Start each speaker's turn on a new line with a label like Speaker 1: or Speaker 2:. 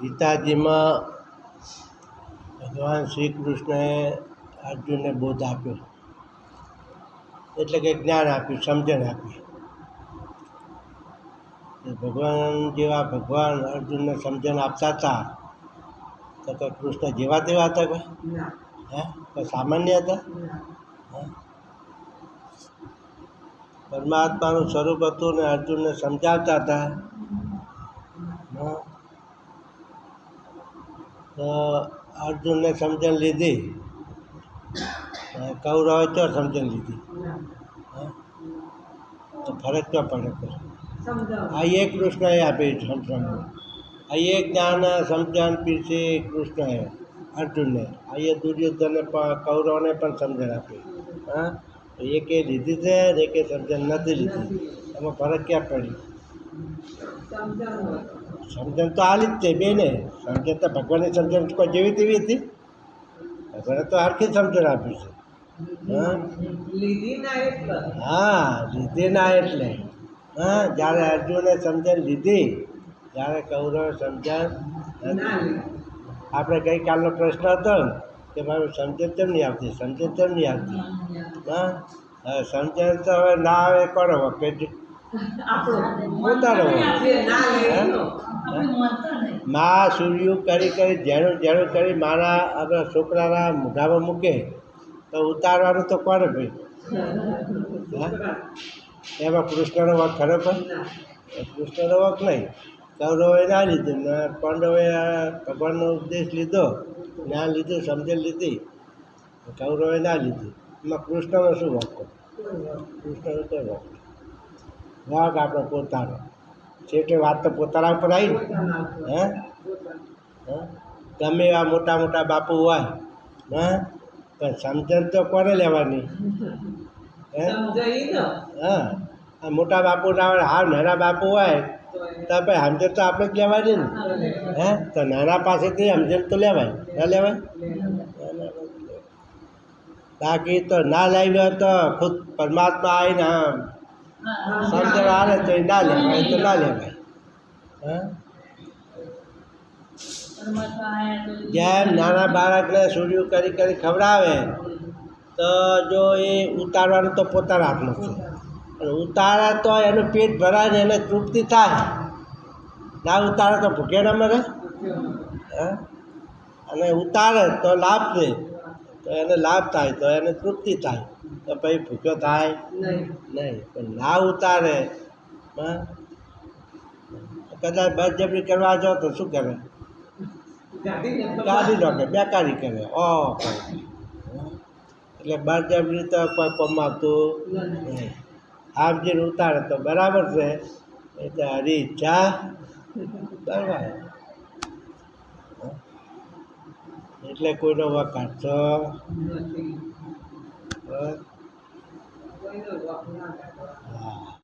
Speaker 1: ગીતાજીમાં ભગવાન શ્રી કૃષ્ણએ અર્જુનને બોધ આપ્યો. એટલે કે જ્ઞાન આપ્યું, સમજણ આપી. ભગવાન જેવા ભગવાન અર્જુનને સમજણ આપતા હતા, તો કે કૃષ્ણ જેવા તેવા હતા
Speaker 2: કે
Speaker 1: હે? સામાન્ય હતા? પરમાત્માનું સ્વરૂપ હતું ને અર્જુનને સમજાવતા હતા હં? તો અર્જુનને સમજણ લીધી. કૌરવે ચો સમજણ લીધી? તો ફરક ક્યાં પડે આ એ કૃષ્ણએ આપી સમજણ આ એ જ્ઞાન સમજણ પીરસે કૃષ્ણએ અર્જુનને. આ એ દુર્યોધનને પણ કૌરવને પણ સમજણ આપી. હા. એકે લીધી છે ને એકે સમજણ નથી લીધી. એમાં ફરક ક્યાં પડી
Speaker 2: સમજાવો
Speaker 1: સમજણ તો હાલી જ છે બે ને સમજણ તો ભગવાનની સમજણ કોઈ જેવી તેવી હતી? ભગવાને તો હરખી સમજણ આપી છે. હા?
Speaker 2: લીધી ના એટલે.
Speaker 1: હા લીધી ના એટલે. હા જ્યારે અર્જુને સમજણ લીધી ત્યારે કૌરવે સમજણ આપણે ગઈકાલનો પ્રશ્ન હતો ને કે ભાઈ સમજણ કેમ નહીં આવતી? સમજણ કેમ નહીં આવતી? હા? સમજણ તો હવે ના આવે કોનો વખત પોતાનો
Speaker 2: મા ના
Speaker 1: સૂર્યું કરી કરી ઝેરું ઝેરું કરી મારા આપણા છોકરાના મોઢામાં મૂકે તો ઉતારવાનું તો કોને ભાઈ એમાં કૃષ્ણનો વાંક ખરો પણ? કૃષ્ણનો વાંક નહીં. કૌરવે ના લીધું ને પાંડવે ભગવાનનો ઉપદેશ લીધો જ્ઞાન લીધું સમજણ લીધી. કૌરવે ના લીધી. એમાં કૃષ્ણનો શું વાંક કૃષ્ણનો કોઈ વખ વાઘ આપણો પોતાનો. છેવટે વાત તો પોતાના ઉપર આવી ને?
Speaker 2: પોતાના ઉપર.
Speaker 1: હે?
Speaker 2: પોતાના.
Speaker 1: હં? ગમે એવા મોટા મોટા બાપુ હોય હા? પણ સમજણ તો કોને લેવાની? હે?
Speaker 2: સમજાઈ ને?
Speaker 1: હા? આ મોટા બાપુ ના હોય હાવ નાના બાપુ હોય
Speaker 2: તો
Speaker 1: તો ભાઈ સમજણ તો આપણે જ લેવાની ને.
Speaker 2: એ
Speaker 1: હે? તો નાના પાસેથી સમજણ તો લેવાય. ના લેવાય?
Speaker 2: લે.
Speaker 1: બાકી તો ના લાવી હોય તો ખુદ પરમાત્મા આવીને આમ સમજણ આવે તો ના લેવાય તો ના લેવાય હા? જેમ નાના બાળકને સૂર્યું કરી કરી ખવડાવે, તો જો એ ઉતારવાનું તો પોતાના હાથમાં છે. અને ઉતારે તો એનું પેટ ભરાય ને એને તૃપ્તિ થાય. ના ઉતારે તો ભૂખે ના મરે. હે? અને ઉતારે તો લાભ છે. તો એને લાભ થાય તો એને તૃપ્તિ થાય. તો પછી ભૂખ્યો થાય?
Speaker 2: નહીં.
Speaker 1: પણ ના ઉતારે? કદાચ બળજબરી કરવા જાઓ તો શું કરે? ગાડી નાખે બેકારી કરે. ઓ એટલે બળજબરી તો કોઈ કમાતું નહીં. આપજીને ઉતારે તો બરાબર છે. એટલે હરી ઈચ્છા. બરાબર. એટલે કોઈનો
Speaker 2: નથી.
Speaker 1: હા?